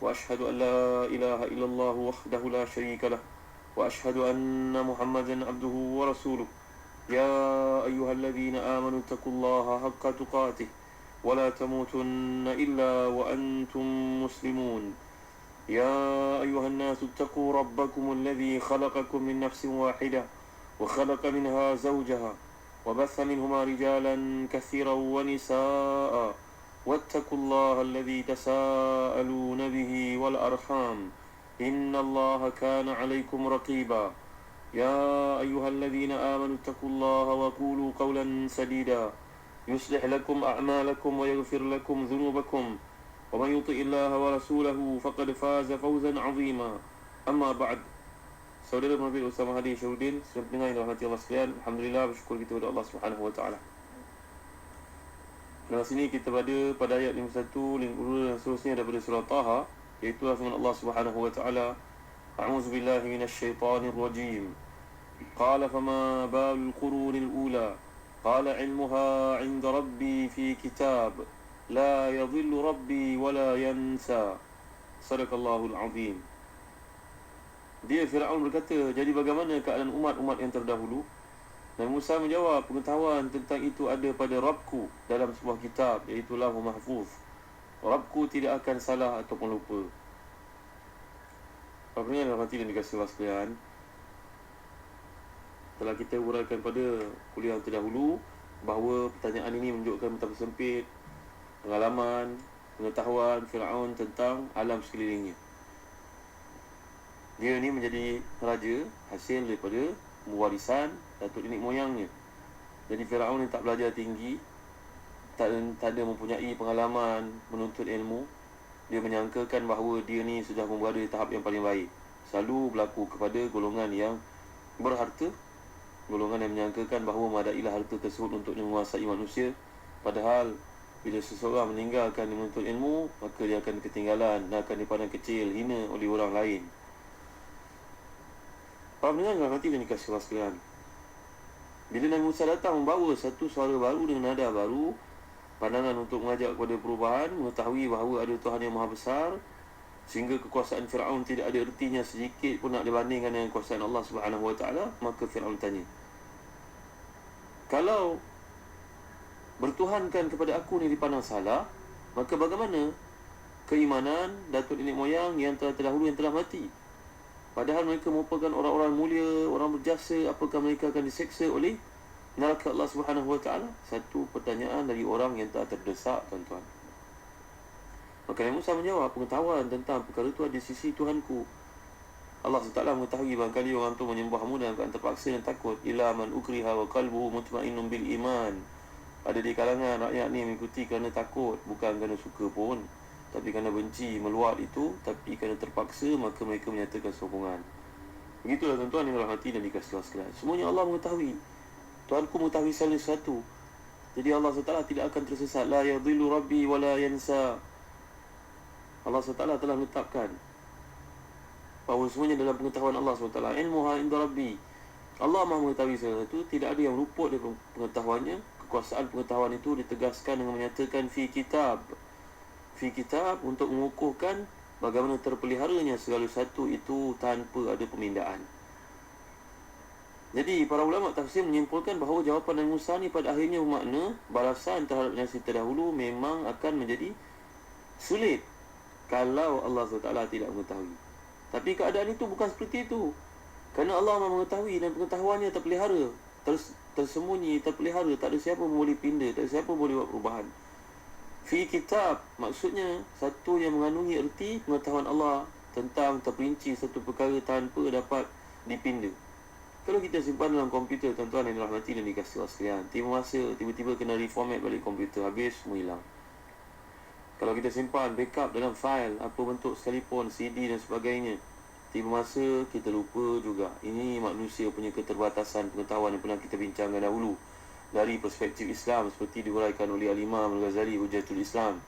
وأشهد أن لا إله إلا الله وحده لا شريك له وأشهد أن محمدا عبده ورسوله. يا أيها الذين آمنوا اتقوا الله حق تقاته ولا تموتن إلا وأنتم مسلمون. يا أيها الناس اتقوا ربكم الذي خلقكم من نفس واحدة وخلق منها زوجها وبث منهما رجالا كثيرا ونساء. واتقوا الله الذي تساءلون به والأرحام إن الله كان عليكم رقيبا. يا أيها الذين آمنوا اتقوا الله وقولوا قولا سديدا. يصلح لكم أعمالكم ويغفر لكم ذنوبكم. ومن يطع الله ورسوله فقد فاز فوزا عظيما. أما بعد Saudara Nabi Usama Hadi Syahudin Sudah dengar yang rahmati Allah sekalian Alhamdulillah bersyukur kita kepada Allah Subhanahu Wa Taala. Dalam sini kita pada pada ayat 51, 52 dan seterusnya daripada surah Taha iaitu firman Allah Subhanahu wa taala A'udzu billahi minasy syaithanir rajim. Qala fama balul qurunil ula? Qala 'ilmuha 'inda rabbi fi kitab. La yadhillu rabbi wa la yansa. Sadaqallahul azim. Dia Firaun berkata, jadi bagaimana keadaan umat-umat yang terdahulu? Dan Musa menjawab pengetahuan tentang itu ada pada Rabbku dalam sebuah kitab iaitu Lahu Mahfuz. Rabbku tidak akan salah ataupun lupa. Apa yang dalam hati dan dikasih Allah sekalian telah kita uraikan pada kuliah terdahulu bahawa pertanyaan ini menunjukkan betapa sempit pengalaman, pengetahuan Firaun tentang alam sekelilingnya. Dia ni menjadi raja hasil daripada warisan datuk nenek moyangnya. Jadi Firaun ni tak belajar tinggi, tak, tak ada mempunyai pengalaman menuntut ilmu. Dia menyangkakan bahawa dia ni sudah berada di tahap yang paling baik. Selalu berlaku kepada golongan yang berharta golongan yang menyangkakan bahawa madailah harta tersebut untuk menguasai manusia padahal bila seseorang meninggalkan menuntut ilmu maka dia akan ketinggalan dan akan dipandang kecil hina oleh orang lain Pendengar nanti dan dikasih Allah sekalian Bila Nabi Musa datang membawa satu suara baru dengan nada baru Pandangan untuk mengajak kepada perubahan Mengetahui bahawa ada Tuhan yang maha besar Sehingga kekuasaan Fir'aun tidak ada ertinya sedikit pun nak dibandingkan dengan kekuasaan Allah Taala. Maka Fir'aun tanya, Kalau bertuhankan kepada aku ni dipandang salah, maka bagaimana keimanan Datuk Nenek Moyang yang telah terdahulu yang telah mati? Padahal mereka merupakan orang-orang mulia, orang berjasa, apakah mereka akan diseksa oleh neraka Allah Subhanahu Wa Taala? Satu pertanyaan dari orang yang tak terdesak, tuan-tuan. Maka Nabi Musa menjawab pengetahuan tentang perkara itu ada di sisi Tuhanku. Allah SWT mengetahui barangkali orang tu menyembahmu dan akan terpaksa dan takut. Ila man ukriha wa qalbuhu mutmainnun bil iman. Ada di kalangan rakyat ni mengikuti kerana takut. Bukan kerana suka pun. Tapi kerana benci meluat itu. Tapi kerana terpaksa maka mereka menyatakan sokongan. Begitulah tuan-tuan yang dalam hati dan dikasih Allah sekalian. Semuanya Allah mengetahui. Tuhanku mengetahui segala sesuatu. Jadi Allah SWT tidak akan tersesat. La yadhillu rabbi wa la yansa. Allah SWT telah menetapkan bahawa semuanya dalam pengetahuan Allah SWT ilmuha inda rabbi Allah maha mengetahui segala itu tidak ada yang luput dari pengetahuannya kekuasaan pengetahuan itu ditegaskan dengan menyatakan fi kitab fi kitab untuk mengukuhkan bagaimana terpeliharanya segala satu itu tanpa ada pemindaan jadi para ulama tafsir menyimpulkan bahawa jawapan Nabi Musa ni pada akhirnya bermakna balasan terhadap nasi terdahulu memang akan menjadi sulit kalau Allah SWT tidak mengetahui. Tapi keadaan itu bukan seperti itu. Kerana Allah Maha mengetahui dan pengetahuannya terpelihara. Ters, tersembunyi, terpelihara. Tak ada siapa boleh pindah. Tak ada siapa boleh buat perubahan. Fi kitab. Maksudnya, satu yang mengandungi erti pengetahuan Allah tentang terperinci satu perkara tanpa dapat dipindah. Kalau kita simpan dalam komputer, tuan-tuan yang dirahmati dan dikasih Allah sekalian. Tiba masa, tiba-tiba kena reformat balik komputer. Habis, semua hilang. Kalau kita simpan backup dalam file apa bentuk sekalipun CD dan sebagainya tiba masa kita lupa juga. Ini manusia punya keterbatasan pengetahuan yang pernah kita bincangkan dahulu dari perspektif Islam seperti diuraikan oleh Al-Imam Al-Ghazali Hujatul Islam.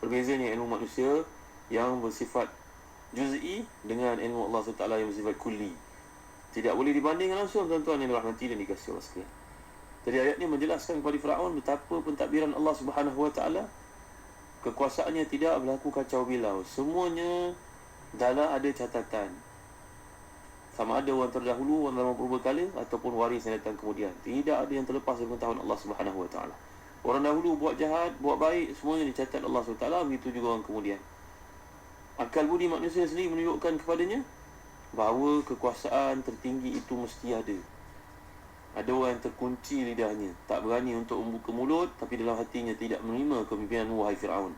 Perbezaannya ilmu manusia yang bersifat juz'i dengan ilmu Allah SWT yang bersifat kulli. Tidak boleh dibandingkan langsung tuan-tuan yang dirahmati dan dikasihi Allah sekalian. Jadi ayat ini menjelaskan kepada Firaun betapa pentadbiran Allah Subhanahu Wa Taala kekuasaannya tidak berlaku kacau bilau. Semuanya dalam ada catatan. Sama ada orang terdahulu, orang dalam berbekala ataupun waris yang datang kemudian. Tidak ada yang terlepas dari pengetahuan Allah Subhanahu Wa Taala. Orang dahulu buat jahat, buat baik, semuanya dicatat Allah SWT. Begitu juga orang kemudian. Akal budi manusia sendiri menunjukkan kepadanya bahawa kekuasaan tertinggi itu mesti ada. Ada orang yang terkunci lidahnya Tak berani untuk membuka mulut Tapi dalam hatinya tidak menerima kepimpinan Wahai Fir'aun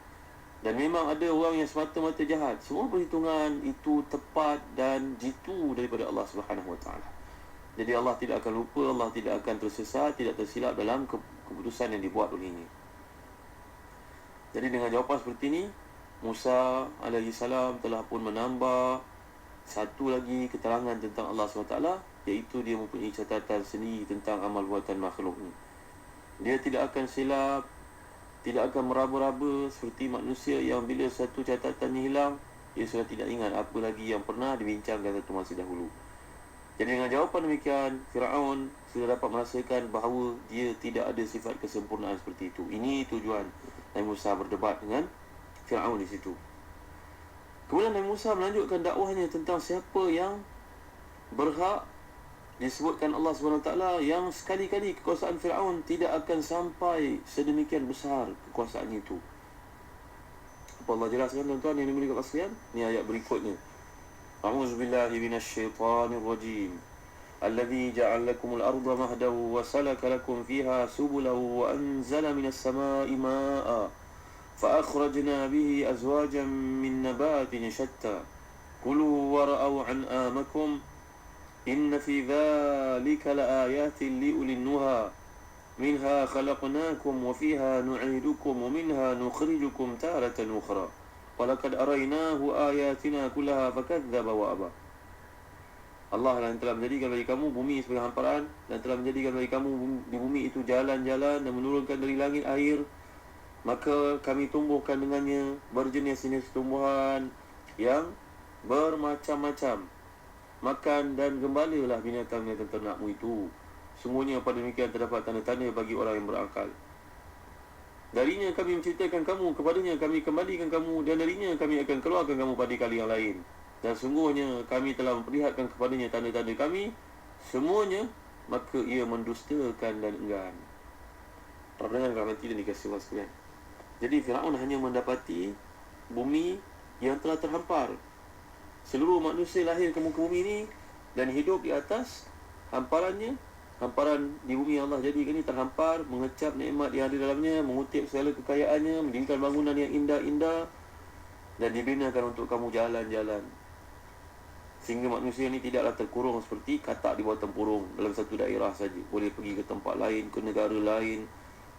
Dan memang ada orang yang semata-mata jahat Semua perhitungan itu tepat dan jitu daripada Allah Subhanahu Wa Taala. Jadi Allah tidak akan lupa Allah tidak akan tersesat Tidak tersilap dalam keputusan yang dibuat olehnya Jadi dengan jawapan seperti ini Musa AS telah pun menambah Satu lagi keterangan tentang Allah SWT iaitu dia mempunyai catatan sendiri tentang amal buatan makhluk ni. Dia tidak akan silap, tidak akan meraba-raba seperti manusia yang bila satu catatannya hilang, dia sudah tidak ingat apa lagi yang pernah dibincangkan satu masa dahulu. Jadi dengan jawapan demikian, Firaun sudah dapat merasakan bahawa dia tidak ada sifat kesempurnaan seperti itu. Ini tujuan Nabi Musa berdebat dengan Firaun di situ. Kemudian Nabi Musa melanjutkan dakwahnya tentang siapa yang berhak disebutkan Allah SWT yang sekali-kali kekuasaan Fir'aun tidak akan sampai sedemikian besar kekuasaan itu. Apa Allah jelaskan tuan-tuan yang dimiliki Allah sekalian? Ini ayat berikutnya. A'udzubillahi minasyaitanirrajim. الذي جعل لكم الأرض مهدا وسلك لكم فيها سبلا وأنزل من السماء ماء فأخرجنا به أزواجا من نبات شتى كلوا ورأوا عن آمكم إن في ذلك لآيات لأولي النهى منها خلقناكم وفيها نعيدكم ومنها نخرجكم تارة أخرى ولقد أريناه آياتنا كلها فكذب وأبى Allah yang telah menjadikan bagi kamu bumi sebagai hamparan dan telah menjadikan bagi kamu di bumi itu jalan-jalan dan menurunkan dari langit air maka kami tumbuhkan dengannya berjenis-jenis tumbuhan yang bermacam-macam makan dan gembalilah binatang-binatang ternakmu itu. Semuanya pada demikian terdapat tanda-tanda bagi orang yang berakal. Darinya kami menceritakan kamu, kepadanya kami kembalikan kamu dan darinya kami akan keluarkan kamu pada kali yang lain. Dan sungguhnya kami telah memperlihatkan kepadanya tanda-tanda kami, semuanya maka ia mendustakan dan enggan. Perhatikan kalau nanti dan dikasih Allah sekalian. Jadi Fir'aun hanya mendapati bumi yang telah terhampar seluruh manusia lahir ke muka bumi ini dan hidup di atas hamparannya hamparan di bumi Allah jadi ini terhampar mengecap nikmat yang ada dalamnya mengutip segala kekayaannya mendirikan bangunan yang indah-indah dan dibinakan untuk kamu jalan-jalan. Sehingga manusia ini tidaklah terkurung seperti katak di bawah tempurung dalam satu daerah saja. Boleh pergi ke tempat lain ke negara lain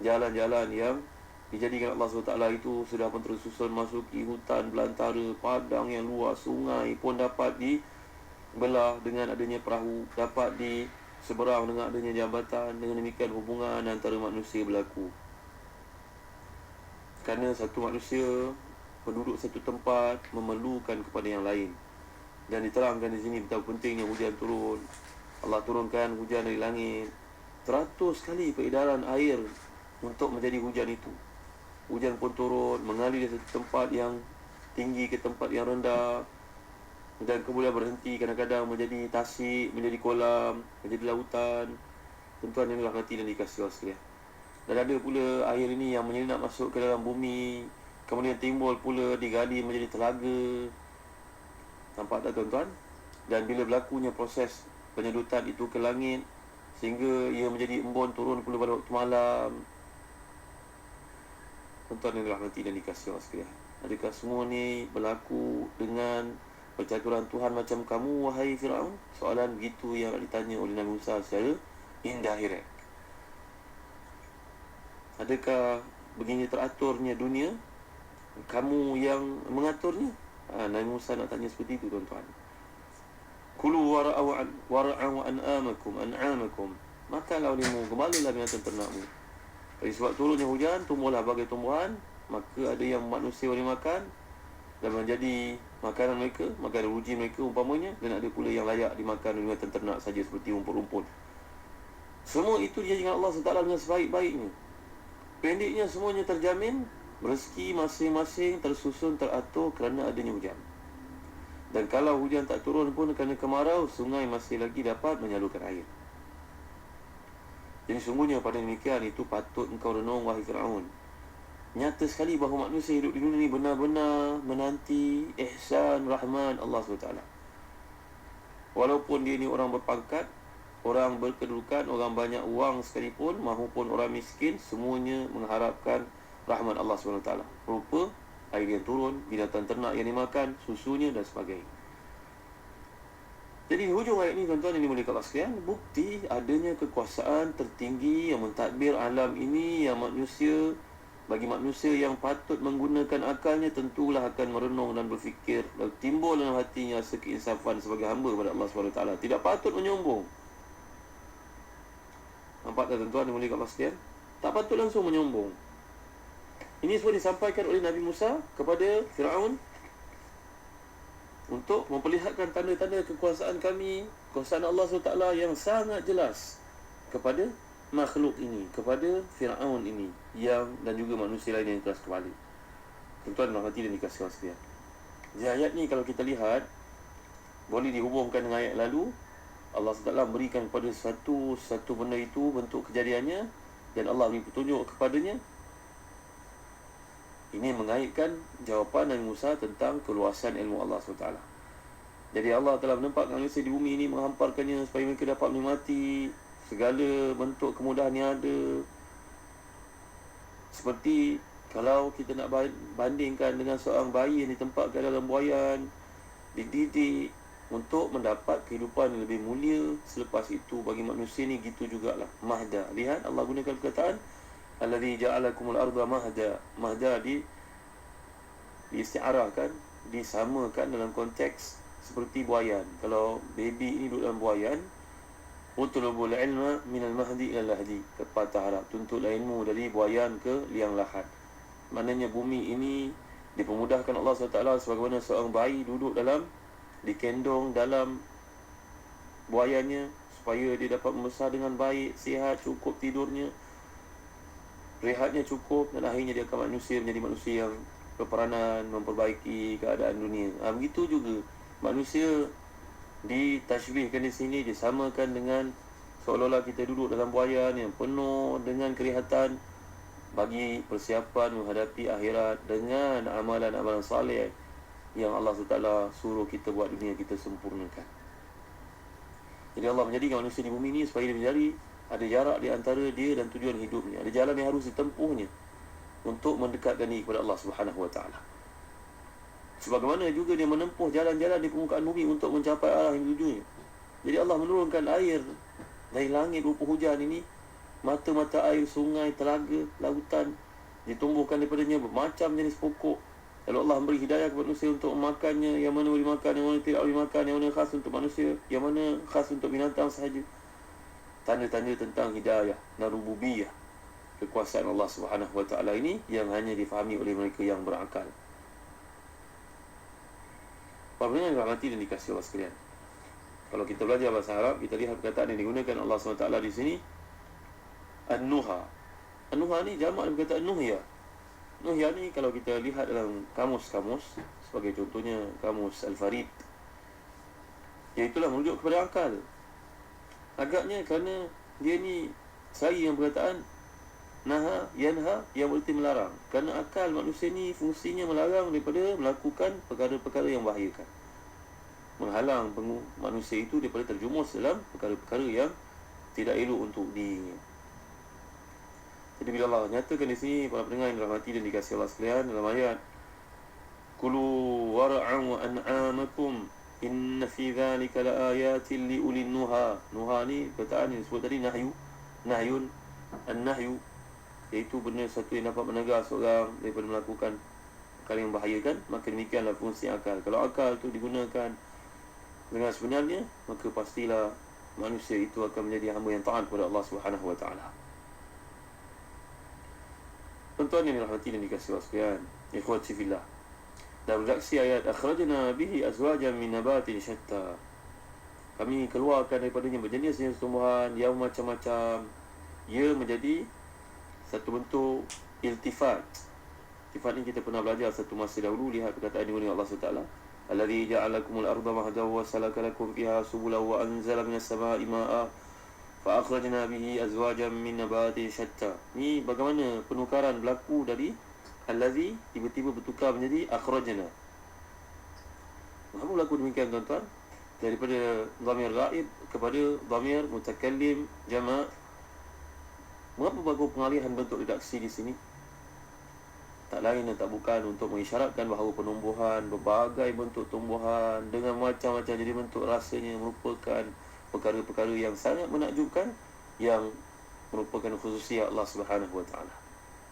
jalan-jalan yang dijadikan Allah SWT itu sudah pun tersusun masuki hutan belantara padang yang luas sungai pun dapat dibelah dengan adanya perahu dapat di seberang dengan adanya jambatan dengan demikian hubungan antara manusia berlaku. Kerana satu manusia penduduk satu tempat memerlukan kepada yang lain. Dan diterangkan di sini betapa pentingnya hujan turun. Allah turunkan hujan dari langit. Teratus kali peredaran air untuk menjadi hujan itu hujan pun turun mengalir dari tempat yang tinggi ke tempat yang rendah dan kemudian berhenti kadang-kadang menjadi tasik, menjadi kolam, menjadi lautan. Tentuan yang hati dan dikasih Allah sekalian. Dan ada pula air ini yang menyelinap masuk ke dalam bumi. Kemudian timbul pula digali menjadi telaga. Nampak tak tuan-tuan? Dan bila berlakunya proses penyedutan itu ke langit sehingga ia menjadi embun turun pula pada waktu malam Tuan-tuan yang dirahmati dan dikasih Allah sekalian Adakah semua ni berlaku dengan percaturan Tuhan macam kamu wahai Fir'aun? Soalan begitu yang ditanya oleh Nabi Musa secara indirect Adakah begini teraturnya dunia? Kamu yang mengaturnya? ha, Nabi Musa nak tanya seperti itu tuan-tuan Kulu wara'u wara'u an'amakum an'amakum Makanlah limu Kembalilah binatang ternakmu Dari sebab turunnya hujan Tumbuhlah bagai tumbuhan Maka ada yang manusia boleh makan. Dan menjadi makanan mereka Makanan uji mereka umpamanya Dan ada pula yang layak dimakan oleh binatang ternak saja Seperti rumput-rumput. Semua itu dijadikan Allah SWT dengan sebaik-baiknya. Pendeknya semuanya terjamin Rezeki masing-masing tersusun teratur kerana adanya hujan. Dan kalau hujan tak turun pun kerana kemarau Sungai masih lagi dapat menyalurkan air Jadi sungguhnya pada demikian itu patut engkau renung wahai Fir'aun. Nyata sekali bahawa manusia hidup di dunia ini benar-benar menanti ihsan rahman Allah SWT. Walaupun dia ni orang berpangkat Orang berkedudukan, orang banyak uang sekalipun Mahupun orang miskin Semuanya mengharapkan rahmat Allah SWT. Rupa air yang turun, binatang ternak yang dimakan Susunya dan sebagainya jadi hujung ayat ini tuan-tuan ini boleh kalau sekalian Bukti adanya kekuasaan tertinggi yang mentadbir alam ini Yang manusia bagi manusia yang patut menggunakan akalnya tentulah akan merenung dan berfikir dan timbul dalam hatinya rasa keinsafan sebagai hamba kepada Allah SWT tidak patut menyombong nampak tak tuan-tuan yang mulia Allah sekalian? Tak patut langsung menyombong ini semua disampaikan oleh Nabi Musa kepada Fir'aun untuk memperlihatkan tanda-tanda kekuasaan kami kekuasaan Allah SWT yang sangat jelas kepada makhluk ini kepada Fir'aun ini yang dan juga manusia lain yang keras kembali tuan-tuan hati dan dikasih orang sekalian. Di ayat ni kalau kita lihat boleh dihubungkan dengan ayat lalu Allah SWT berikan kepada satu satu benda itu bentuk kejadiannya dan Allah beri petunjuk kepadanya ini mengaitkan jawapan Nabi Musa tentang keluasan ilmu Allah SWT. Jadi Allah telah menempatkan manusia di bumi ini menghamparkannya supaya mereka dapat menikmati segala bentuk kemudahan yang ada. Seperti kalau kita nak bandingkan dengan seorang bayi yang ditempatkan dalam buayan dididik untuk mendapat kehidupan yang lebih mulia selepas itu bagi manusia ni gitu jugalah. Mahda. Lihat Allah gunakan perkataan allazi ja'alakumul arda mahda mahda di diistiarahkan disamakan dalam konteks seperti buayan. Kalau baby ini duduk dalam buayan Utulubul ilma minal mahdi ila lahdi. Kepatah harap Tuntutlah ilmu dari buayan ke liang lahat. Maknanya bumi ini Dipermudahkan Allah SWT Sebagaimana seorang bayi duduk dalam Dikendong dalam Buayannya Supaya dia dapat membesar dengan baik Sihat, cukup tidurnya Rehatnya cukup Dan akhirnya dia akan manusia Menjadi manusia yang Berperanan Memperbaiki keadaan dunia ha, Begitu juga Manusia ditashbihkan di sini disamakan dengan seolah-olah kita duduk dalam buayan yang penuh dengan kelihatan bagi persiapan menghadapi akhirat dengan amalan-amalan saleh yang Allah SWT suruh kita buat dunia kita sempurnakan. Jadi Allah menjadikan manusia di bumi ini supaya dia menjadi ada jarak di antara dia dan tujuan hidupnya. Ada jalan yang harus ditempuhnya untuk mendekatkan diri kepada Allah Subhanahu Wa Taala. Sebagaimana juga dia menempuh jalan-jalan di permukaan bumi untuk mencapai arah yang ditujunya. Jadi Allah menurunkan air dari langit berupa hujan ini. Mata-mata air, sungai, telaga, lautan. Ditumbuhkan daripadanya bermacam jenis pokok. Lalu Allah memberi hidayah kepada manusia untuk memakannya. Yang mana boleh makan, yang mana tidak boleh makan. Yang mana khas untuk manusia, yang mana khas untuk binatang sahaja. Tanda-tanda tentang hidayah dan rububiyah. Kekuasaan Allah SWT ini yang hanya difahami oleh mereka yang berakal. Pendengar yang rahmati dan dikasih Allah sekalian. Kalau kita belajar bahasa Arab, kita lihat perkataan yang digunakan Allah SWT di sini. An-Nuha. An-Nuha ni jamak dari perkataan Nuhya. Nuhya ni kalau kita lihat dalam kamus-kamus, sebagai contohnya kamus Al-Farid. Iaitulah merujuk kepada akal. Agaknya kerana dia ni sari yang perkataan Naha, yanha, yang berarti melarang. Kerana akal manusia ni fungsinya melarang daripada melakukan perkara-perkara yang bahayakan Menghalang manusia itu daripada terjumus dalam perkara-perkara yang tidak elok untuk dirinya. Jadi bila Allah nyatakan di sini para pendengar yang dirahmati dan dikasih Allah sekalian dalam ayat Kulu wara'an wa an'amakum Inna fi dhalika la ayatin li ulin nuha. Nuha ni perkataan yang disebut tadi nahyu. Nahyun An-nahyu. Iaitu benda satu yang dapat menegar seorang daripada melakukan perkara yang membahayakan maka demikianlah fungsi akal. Kalau akal tu digunakan dengan sebenarnya maka pastilah manusia itu akan menjadi hamba yang taat kepada Allah Subhanahu taala. Tuan-tuan yang dirahmati dan dikasihi Allah sekalian Ikhwati fillah dalam redaksi ayat akhrajna bihi azwajan min nabatin syatta kami keluarkan daripadanya berjenis-jenis tumbuhan yang macam-macam. Ia menjadi satu bentuk iltifat. Iltifat ni kita pernah belajar satu masa dahulu lihat perkataan ini Allah SWT alladhi ja'alakumul arda mahdaw wa salaka lakum fiha subula wa anzala minas sama'i ma'a fa akhrajna bihi azwajan min nabatin syatta ni bagaimana penukaran berlaku dari Allazi tiba-tiba bertukar menjadi akhrajna. Mengapa berlaku demikian tuan-tuan? Daripada dhamir gaib kepada dhamir mutakallim jama' Mengapa berlaku pengalihan bentuk redaksi di sini? Tak lain dan tak bukan untuk mengisyaratkan bahawa penumbuhan berbagai bentuk tumbuhan dengan macam-macam jadi bentuk rasanya merupakan perkara-perkara yang sangat menakjubkan yang merupakan khususiyat Allah Subhanahu Wa Taala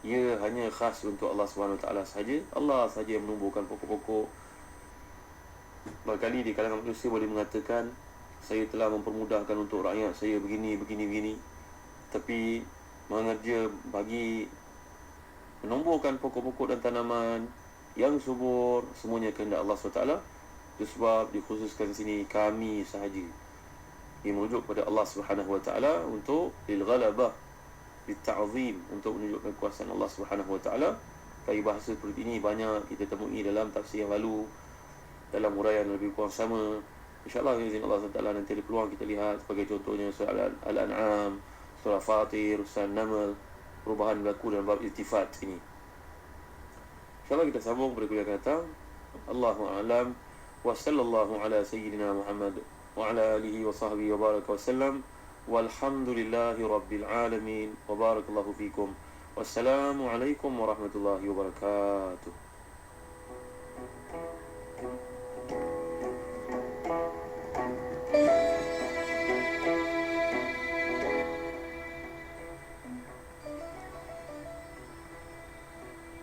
ia hanya khas untuk Allah SWT sahaja Allah sahaja yang menumbuhkan pokok-pokok. Berkali di kalangan manusia boleh mengatakan Saya telah mempermudahkan untuk rakyat saya begini, begini, begini. Tapi mengerja bagi menumbuhkan pokok-pokok dan tanaman yang subur Semuanya kehendak Allah SWT Itu sebab dikhususkan sini kami sahaja Ia merujuk kepada Allah SWT untuk lil-ghalabah bita'zim untuk menunjukkan kuasaan Allah Subhanahu Wa Taala. Kayu bahasa seperti ini banyak kita temui dalam tafsir yang lalu dalam huraian lebih kurang sama. InsyaAllah izin Allah SWT nanti ada peluang kita lihat sebagai contohnya surah Al-An'am, surah Fatir, surah Naml, perubahan berlaku dalam bab iltifat ini. InsyaAllah kita sambung pada kuliah datang. Allahu a'lam wa sallallahu ala sayyidina Muhammad wa ala alihi wa sahbihi wa baraka wa sallam. വൽഹമുല്ലാഹി റബ്ബിൽ ആലമീൻ വബാറക് ഫീക്കും വസ്സലാമു അലൈക്കും വറഹമത്തല്ലാഹി വാത്തു